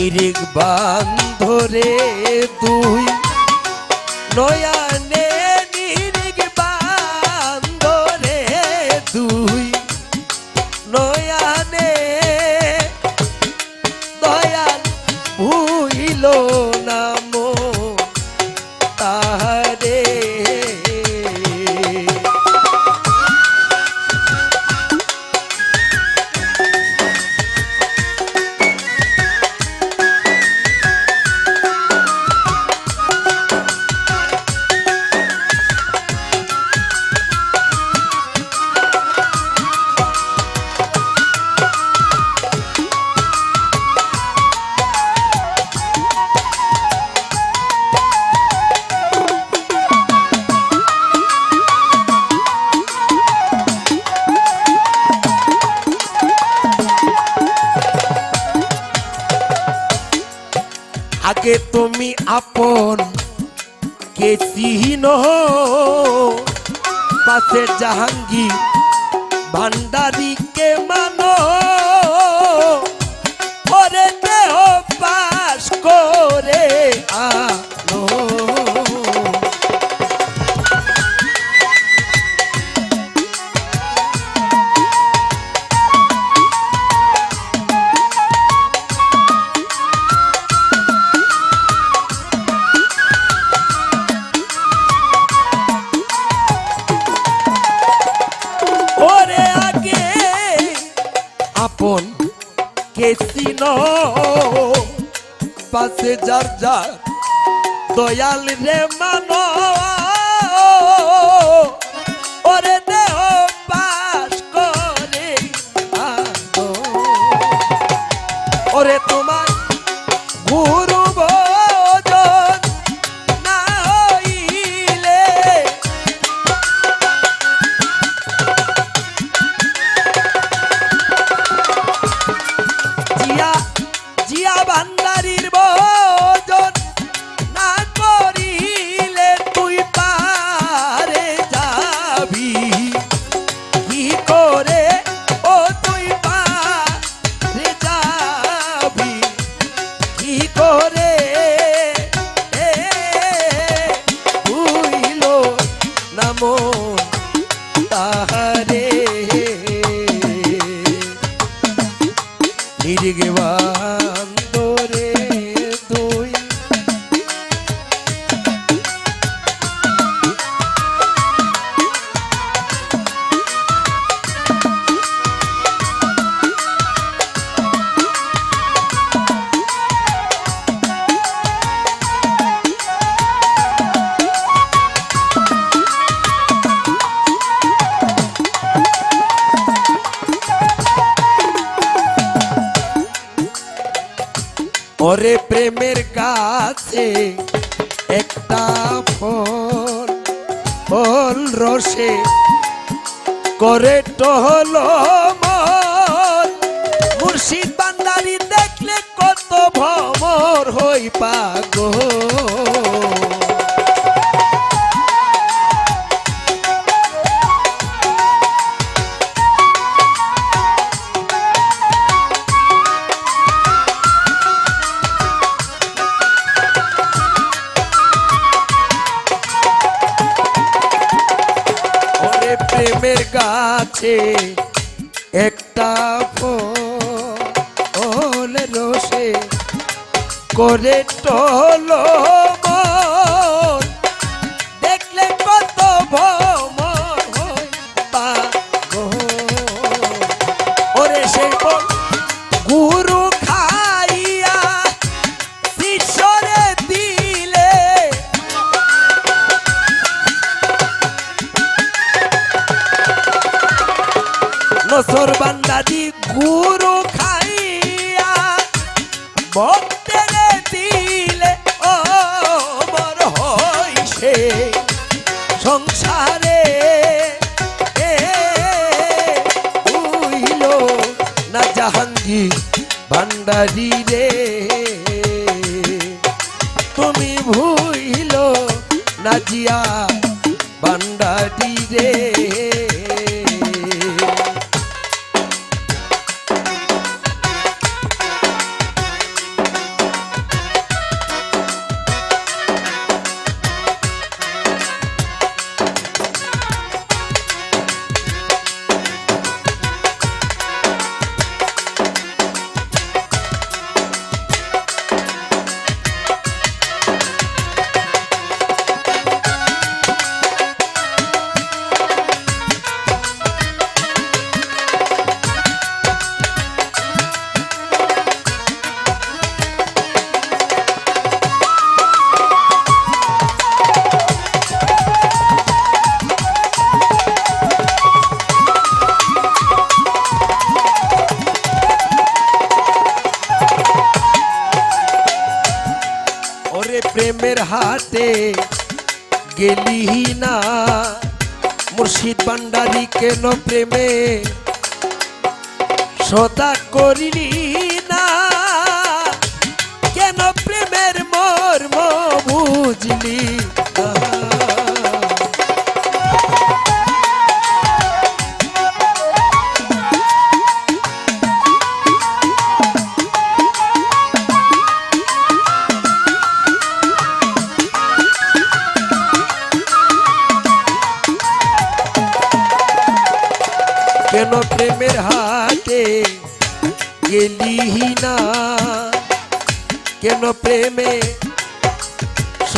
নিরিগ বান্ধরে দুই নয়ানে আগে তুমি আপন কে চিহ্ন? পাশে জাহাঙ্গীর ভান্ডারিকে মানো। যার যার দয়াল রে মানো ওরে প্রেমের কাছে একটা ফল ফল রসে করে টহল মুর্শিদ বান্দারি দেখলে কত ভমর হই পাগল। গাছে একটা ফল রসে করে টলো বছর বান্দাদি গুরু খাইয়া ভক্তের দিলে ও বড় হইছে সংসারে। উইল না জাহাঙ্গি ভান্ডারি রে। তুমি ভুইল না জিয়া ভান্ডারি রে। হাতে গেলি না। মুর্শিদ ভান্ডারি কেন প্রেমে? সদা করিলি না। কেন প্রেমের মর্ম বুঝলি?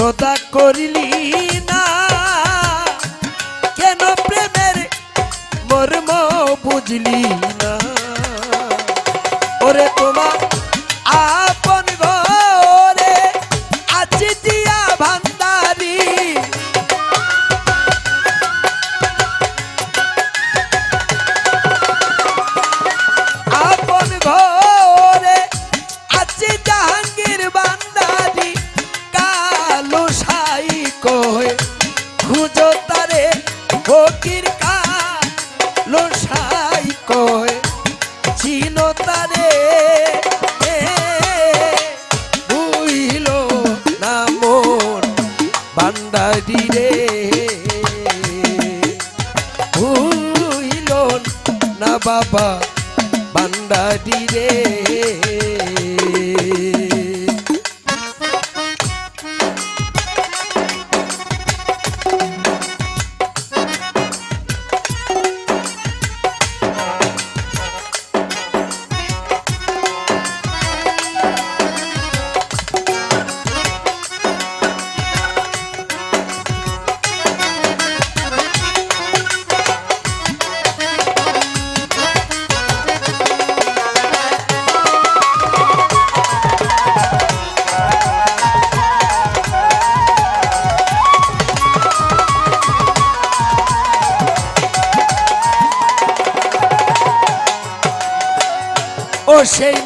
সদা করিলি না। কেন প্রেমের মর্ম বুঝলি না? a worship.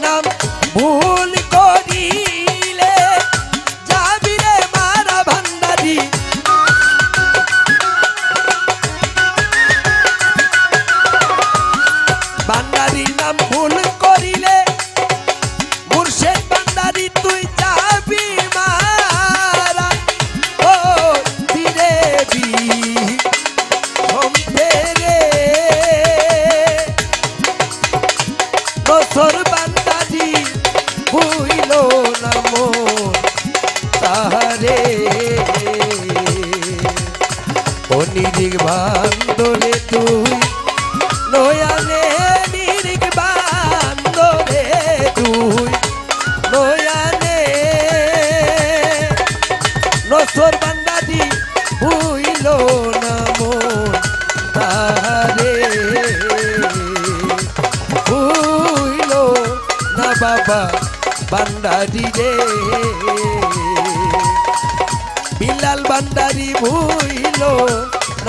বছর বান্দাজি হইল না মন তাহারে। হইল না বাবা বান্দাজি রে। বিলাল বান্দারি ভুইলো